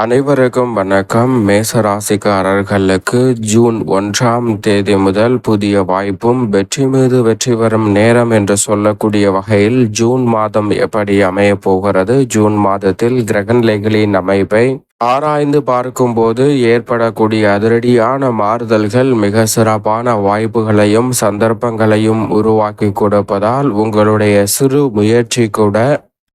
அனைவருக்கும் வணக்கம். மேசராசிக்காரர்களுக்கு ஜூன் ஒன்றாம் தேதி முதல் புதிய வாய்ப்பும் வெற்றி மீது வெற்றி வரும் நேரம் என்று சொல்லக்கூடிய வகையில் ஜூன் மாதம் எப்படி அமைய போகிறது? ஜூன் மாதத்தில் கிரகநிலைகளின் அமைப்பை ஆராய்ந்து பார்க்கும்போது ஏற்படக்கூடிய அதிரடியான மாறுதல்கள் மிக சிறப்பான வாய்ப்புகளையும் சந்தர்ப்பங்களையும் உருவாக்கி கொடுப்பதால் உங்களுடைய சிறு முயற்சி கூட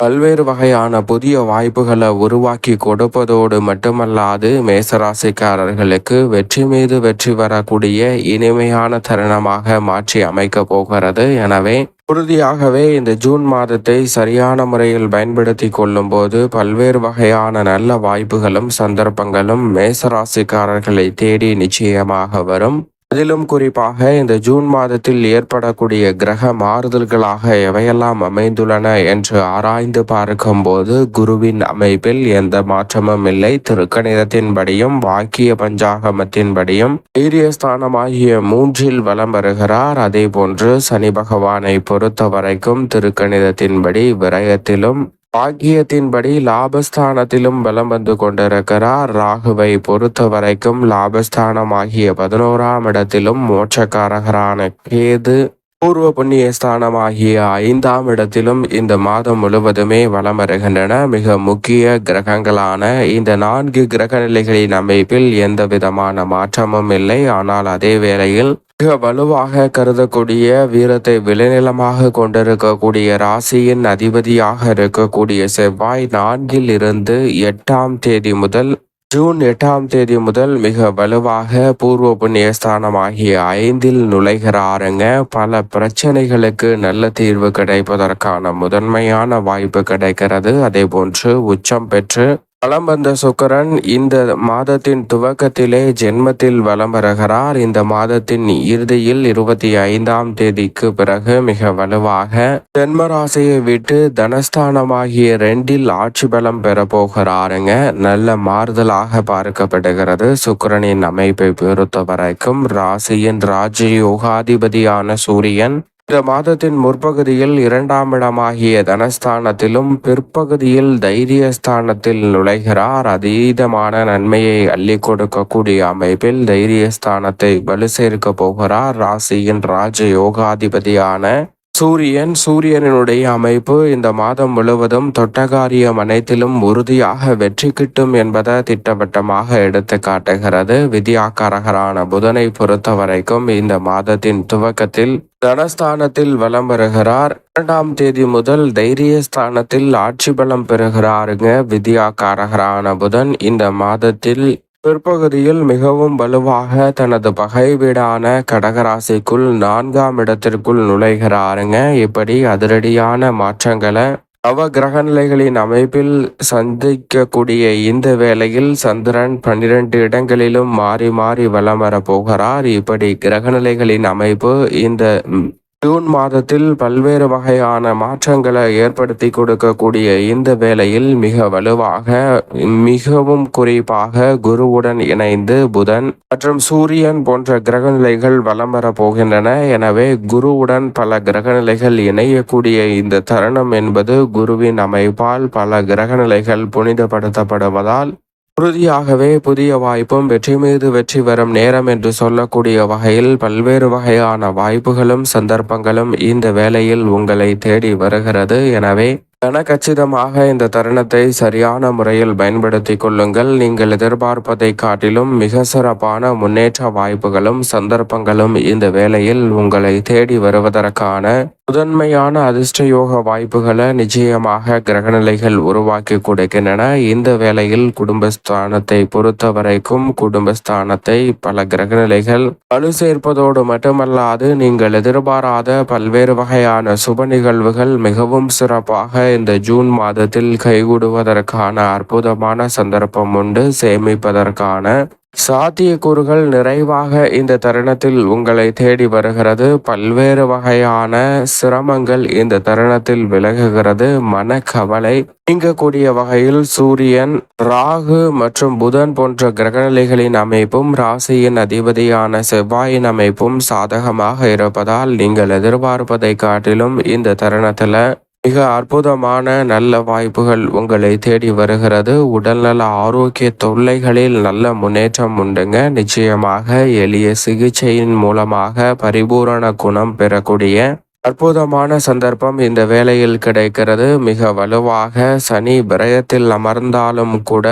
பல்வேறு வகையான புதிய வாய்ப்புகளை உருவாக்கி கொடுப்பதோடு மட்டுமல்லாது மேசராசிக்காரர்களுக்கு வெற்றி மீது வெற்றி வரக்கூடிய இனிமையான தருணமாக மாற்றி அமைக்க போகிறது. எனவே உறுதியாகவே இந்த ஜூன் மாதத்தை சரியான முறையில் பயன்படுத்தி கொள்ளும் போது பல்வேறு வகையான நல்ல வாய்ப்புகளும் சந்தர்ப்பங்களும் மேசராசிக்காரர்களை தேடி நிச்சயமாக வரும். அதிலும் குறிப்பாக இந்த ஜூன் மாதத்தில் ஏற்படக்கூடிய கிரக மாறுதல்களாக எவையெல்லாம் அமைந்துள்ளன என்று ஆராய்ந்து பார்க்கும்போது குருவின் அமைப்பில் எந்த மாற்றமும் இல்லை. திருக்கணிதத்தின்படியும் வாக்கிய பஞ்சாகமத்தின்படியும் தைரியஸ்தானமாகிய மூன்றில் வலம் வருகிறார். அதே போன்று சனி பகவானை பொறுத்த வரைக்கும் திருக்கணிதத்தின்படி விரயத்திலும் பாக்கியத்தின்படி லாபஸ்தானத்திலும் பலம் வந்து கொண்டிருக்கிறார். ராகுவை பொறுத்த வரைக்கும் லாபஸ்தானமாகிய பதினோராம் இடத்திலும் மோட்சக்காரகரான கேது பூர்வ புண்ணிய ஸ்தானமாகிய ஐந்தாம் இடத்திலும் இந்த மாதம் முழுவதுமே வலம் வருகின்றன. மிக முக்கிய கிரகங்களான இந்த நான்கு கிரக நிலைகளின் அமைப்பில் எந்த விதமான மாற்றமும் இல்லை. ஆனால் அதே வேளையில் மிக வலுவாக கருதக்கூடிய வீரத்தை விளைநிலமாக கொண்டிருக்கக்கூடிய ராசியின் அதிபதியாக இருக்கக்கூடிய செவ்வாய் நான்கில் இருந்து எட்டாம் தேதி முதல் ஜூன் எட்டாம் தேதி முதல் மிக வலுவாக பூர்வ புண்ணிய ஸ்தானமாகிய ஐந்தில் நுழைகிறாருங்க. பல பிரச்சனைகளுக்கு நல்ல தீர்வு கிடைப்பதற்கான முதன்மையான வாய்ப்பு கிடைக்கிறது. அதே போன்று உச்சம் பெற்று வலம் வந்த சுக்கரன் இந்த மாதத்தின் துவக்கத்திலே ஜென்மத்தில் வலம் வருகிறார். இந்த மாதத்தின் இறுதியில் இருபத்தி ஐந்தாம் தேதிக்கு பிறகு மிக வலுவாக ஜென்மராசியை விட்டு தனஸ்தானமாகிய ரெண்டில் ஆட்சி பலம் பெற போகிறாருங்க. நல்ல மாறுதலாக பார்க்கப்படுகிறது. சுக்கரனின் அமைப்பை பொறுத்த வரைக்கும் ராசியின் ராஜயோகாதிபதியான சூரியன் இந்த மாதத்தின் முற்பகுதியில் இரண்டாம் இடமாகிய தனஸ்தானத்திலும் பிற்பகுதியில் தைரியஸ்தானத்தில் நுழைகிறார். அதீதமான நன்மையை அள்ளி கொடுக்கக்கூடிய அமைப்பில் தைரியஸ்தானத்தை வலு சேர்க்க போகிறார். ராசியின் ராஜ யோகாதிபதியான சூரியன் சூரியனுடைய அமைப்பு இந்த மாதம் முழுவதும் தொட்டகாரியம் அனைத்திலும் உறுதியாக வெற்றி கிட்டும் என்பதை திட்டவட்டமாக எடுத்து காட்டுகிறது. விதியாக்காரகரான புதனை பொறுத்த வரைக்கும் இந்த மாதத்தின் துவக்கத்தில் தனஸ்தானத்தில் வலம் பெறுகிறார் இரண்டாம் தேதி முதல் தைரியஸ்தானத்தில் ஆட்சி பலம் பெறுகிறாருங்க. வித்யாக்காரகரான புதன் இந்த மாதத்தில் பிற்பகுதியில் மிகவும் வலுவாக தனது பகை வீடான கடகராசிக்குள் நான்காம் இடத்திற்குள் நுழைகிறாருங்க. இப்படி அதிரடியான மாற்றங்களை நவ கிரகநிலைகளின் அமைப்பில் சந்திக்கக்கூடிய இந்த வேளையில் சந்திரன் பன்னிரண்டு இடங்களிலும் மாறி மாறி வலம் வர போகிறார். இப்படி கிரகநிலைகளின் அமைப்பு இந்த ஜூன் மாதத்தில் பல்வேறு வகையான மாற்றங்களை ஏற்படுத்தி கொடுக்கக்கூடிய இந்த வேளையில் மிக வலுவாக மிகவும் குறிப்பாக குருவுடன் இணைந்து புதன் மற்றும் சூரியன் போன்ற கிரகநிலைகள் வலம் வர போகின்றன. எனவே குருவுடன் பல கிரகநிலைகள் இணையக்கூடிய இந்த தருணம் என்பது குருவின் அமைப்பால் பல கிரகநிலைகள் புனிதப்படுத்தப்படுவதால் உறுதியாகவே புதிய வாய்ப்பும் வெற்றி மீது வெற்றி வரும் நேரம் என்று சொல்லக்கூடிய வகையில் பல்வேறு வகையான வாய்ப்புகளும் சந்தர்ப்பங்களும் இந்த வேளையில் உங்களை தேடி வருகிறது. எனவே கனகச்சிதமாக இந்த தருணத்தை சரியான முறையில் பயன்படுத்தி கொள்ளுங்கள். நீங்கள் எதிர்பார்ப்பதை காட்டிலும் மிக சிறப்பான முன்னேற்ற வாய்ப்புகளும் சந்தர்ப்பங்களும் இந்த வேளையில் உங்களை தேடி வருவதற்கான முதன்மையான அதிர்ஷ்ட யோக வாய்ப்புகளை நிச்சயமாக கிரகநிலைகள் உருவாக்கி கொடுக்கின்றன. இந்த வேளையில் குடும்பஸ்தானத்தை பொறுத்த வரைக்கும் குடும்பஸ்தானத்தை பல கிரகநிலைகள் வலு சேர்ப்பதோடு மட்டுமல்லாது நீங்கள் எதிர்பாராத பல்வேறு வகையான சுப நிகழ்வுகள் மிகவும் சிறப்பாக இந்த ஜூன் மாதத்தில் கைகூடுவதற்கான அற்புதமான சந்தர்ப்பம் உண்டு. சேமிப்பதற்கான சாத்தியக்கூறுகள் நிறைவாக இந்த தருணத்தில் உங்களை தேடி வருகிறது. பல்வேறு வகையான சிரமங்கள் இந்த தருணத்தில் விலகுகிறது. மனக்கவலை நீங்கக்கூடிய வகையில் சூரியன் ராகு மற்றும் புதன் போன்ற கிரகநிலைகளின் அமைப்பும் ராசியின் அதிபதியான செவ்வாயின் அமைப்பும் சாதகமாக இருப்பதால் நீங்கள் எதிர்பார்ப்பதை காட்டிலும் இந்த தருணத்தில் மிக அற்புதமான நல்ல வாய்ப்புகள் உங்களை தேடி வருகிறது. உடல்நல ஆரோக்கிய தொல்லைகளில் நல்ல முன்னேற்றம் உண்டுங்க. நிச்சயமாக எளிய சிகிச்சையின் மூலமாக பரிபூரண குணம் பெறக்கூடிய அற்புதமான சந்தர்ப்பம் இந்த வேளையில் கிடைக்கிறது. மிக வலுவாக சனி விரயத்தில் அமர்ந்தாலும் கூட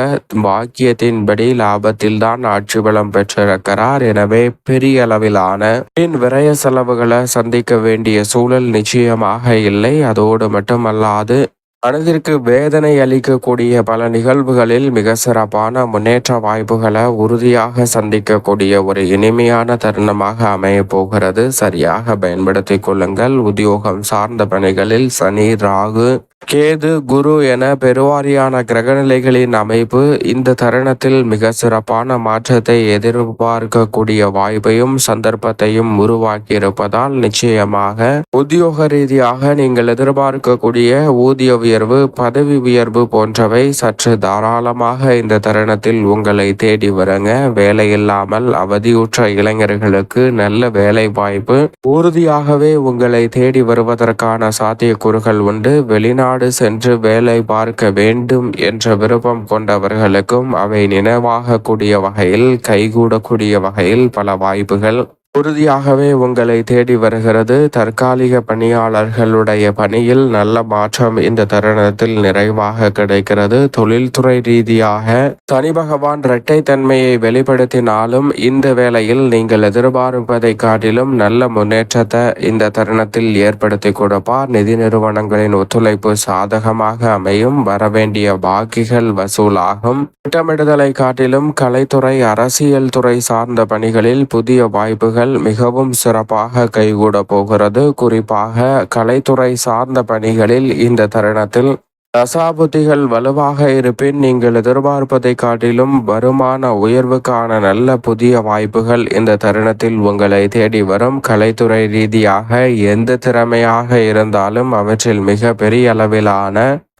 பாக்கியத்தின்படி லாபத்தில் தான் ஆட்சி பலம் பெற்றிருக்கிறார். எனவே பெரிய அளவிலான பின் விரய செலவுகளை சந்திக்க வேண்டிய சூழல் நிச்சயமாக இல்லை. அதோடு மட்டுமல்லாது மனதிற்கு வேதனை அளிக்கக்கூடிய பல நிகழ்வுகளில் மிக சிறப்பான முன்னேற்ற வாய்ப்புகளை உறுதியாக சந்திக்கக்கூடிய ஒரு இனிமையான தருணமாக அமைய போகிறது. சரியாக பயன்படுத்திக் கொள்ளுங்கள். உத்தியோகம் சார்ந்த பணிகளில் சனி ராகு கேது குரு என பெருவாரியான கிரகநிலைகளின் அமைப்பு இந்த தருணத்தில் மிக சிறப்பான மாற்றத்தை எதிர்பார்க்கக்கூடிய வாய்ப்பையும் சந்தர்ப்பத்தையும் உருவாக்கி இருப்பதால் நிச்சயமாக உத்தியோக ரீதியாக நீங்கள் எதிர்பார்க்கக்கூடிய ஊதிய உயர்வு பதவி உயர்வு போன்றவை சற்று தாராளமாக இந்த தருணத்தில் உங்களை தேடி வருங்க. வேலையில்லாமல் அவதியுற்ற இளைஞர்களுக்கு நல்ல வேலை வாய்ப்பு உறுதியாகவே உங்களை தேடி வருவதற்கான சாத்தியக்கூறுகள் உண்டு. வெளிநாடு வெளிநாடு சென்று வேலை பார்க்க வேண்டும் என்ற விருப்பம் கொண்டவர்களுக்கும் அவை நினைவாகக்கூடிய வகையில் கைகூடக்கூடிய வகையில் பல வாய்ப்புகள் உறுதியாகவே உங்களை தேடி வருகிறது. தற்காலிக பணியாளர்களுடைய பணியில் நல்ல மாற்றம் இந்த தருணத்தில் நிறைவாக கிடைக்கிறது. தொழில்துறை ரீதியாக சனி பகவான் இரட்டை தன்மையை வெளிப்படுத்தினாலும் இந்த வேளையில் நீங்கள் எதிர்பார்ப்பதை காட்டிலும் நல்ல முன்னேற்றத்தை இந்த தருணத்தில் ஏற்படுத்தி கொடுப்பார். நிதி நிறுவனங்களின் ஒத்துழைப்பு சாதகமாக அமையும். வரவேண்டிய பாக்கிகள் வசூலாகும். திட்டமிடுதலை காட்டிலும் கலைத்துறை அரசியல் துறை சார்ந்த பணிகளில் புதிய வாய்ப்புகள் பணிகள் மிகவும் சிறப்பாக கைகூட போகிறது. குறிப்பாக கலைத்துறை சார்ந்த பணிகளில் இந்த தருணத்தில் தசாபுத்திகள் வலுவாக இருப்பின் நீங்கள் எதிர்பார்ப்பதை காட்டிலும் வருமான உயர்வுக்கான நல்ல புதிய வாய்ப்புகள் இந்த தருணத்தில் உங்களை தேடி வரும். கலைத்துறை ரீதியாக எந்த திறமையாக இருந்தாலும் அவற்றில் மிக பெரிய அளவிலான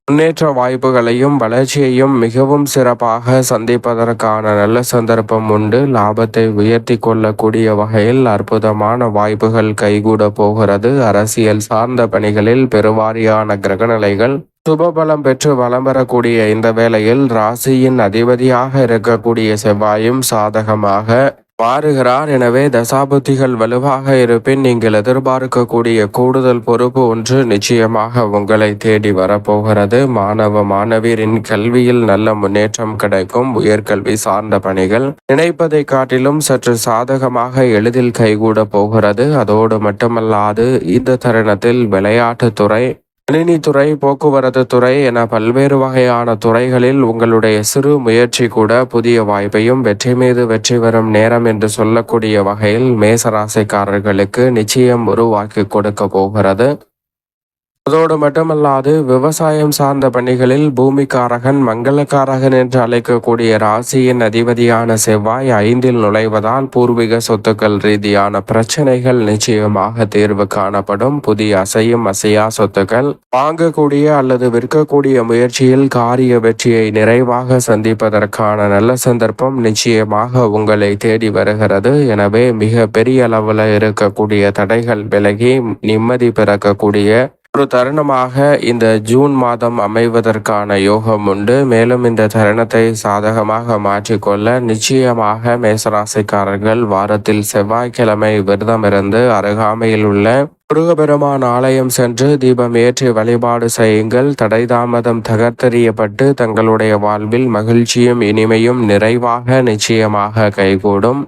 முன்னேற்ற வாய்ப்புகளையும் வளர்ச்சியையும் மிகவும் சிறப்பாக சந்திப்பதற்கான நல்ல சந்தர்ப்பம் உண்டு. லாபத்தை உயர்த்தி கொள்ளக்கூடிய வகையில் அற்புதமான வாய்ப்புகள் கைகூட போகிறது. அரசியல் சார்ந்த பணிகளில் பெருவாரியான கிரகநிலைகள் சுபபலம் பெற்று வலம் பெறக்கூடிய இந்த வேளையில் ராசியின் அதிபதியாக இருக்கக்கூடிய செவ்வாயும் சாதகமாக மாறுகிறார் எனவே தசாபுத்திகள் வலுவாக இருப்பின் நீங்கள் எதிர்பார்க்கக்கூடிய கூடுதல் பொறுப்பு ஒன்று நிச்சயமாக உங்களை தேடி வரப்போகிறது. மாணவ மாணவியரின் கல்வியில் நல்ல முன்னேற்றம் கிடைக்கும். உயர்கல்வி சார்ந்த பணிகள் நினைப்பதை காட்டிலும் சற்று சாதகமாக எளிதில் கைகூட போகிறது. அதோடு மட்டுமல்லாது இந்த தருணத்தில் விளையாட்டுத்துறை கணினித்துறை போக்குவரத்து துறை என பல்வேறு வகையான துறைகளில் உங்களுடைய சிறு முயற்சி கூட புதிய வாய்ப்பையும் வெற்றி மீது வெற்றி வரும் நேரம் என்று சொல்லக்கூடிய வகையில் மேசராசிக்காரர்களுக்கு நிச்சயம் உருவாக்கி கொடுக்க போகிறது. அதோடு மட்டுமல்லாது விவசாயம் சார்ந்த பணிகளில் பூமிக்காரகன் மங்களக்காரகன் என்று அழைக்கக்கூடிய ராசியின் அதிபதியான செவ்வாய் ஐந்தில் நுழைவதால் பூர்வீக சொத்துக்கள் ரீதியான பிரச்சனைகள் நிச்சயமாக தீர்வு காணப்படும். புதிய அசையும் அசையா சொத்துக்கள் வாங்கக்கூடிய அல்லது விற்கக்கூடிய முயற்சியில் காரிய வெற்றியை நிறைவாக சந்திப்பதற்கான நல்ல சந்தர்ப்பம் நிச்சயமாக உங்களை தேடி வருகிறது. எனவே மிக பெரிய அளவில் இருக்கக்கூடிய தடைகள் விலகி நிம்மதி பிறக்கக்கூடிய ஒரு தருணமாக இந்த ஜூன் மாதம் அமைவதற்கான யோகம் உண்டு. மேலும் இந்த தருணத்தை சாதகமாக மாற்றிக்கொள்ள நிச்சயமாக மேசராசிக்காரர்கள் வாரத்தில் செவ்வாய்க்கிழமை விரதமிருந்து அருகாமையில் உள்ள முருகபெருமான் ஆலயம் சென்று தீபம் ஏற்றி வழிபாடு செய்யுங்கள். தடை தாமதம் தகர்த்தெறியப்பட்டு தங்களுடைய வாழ்வில் மகிழ்ச்சியும் இனிமையும் நிறைவாக நிச்சயமாக கைகூடும்.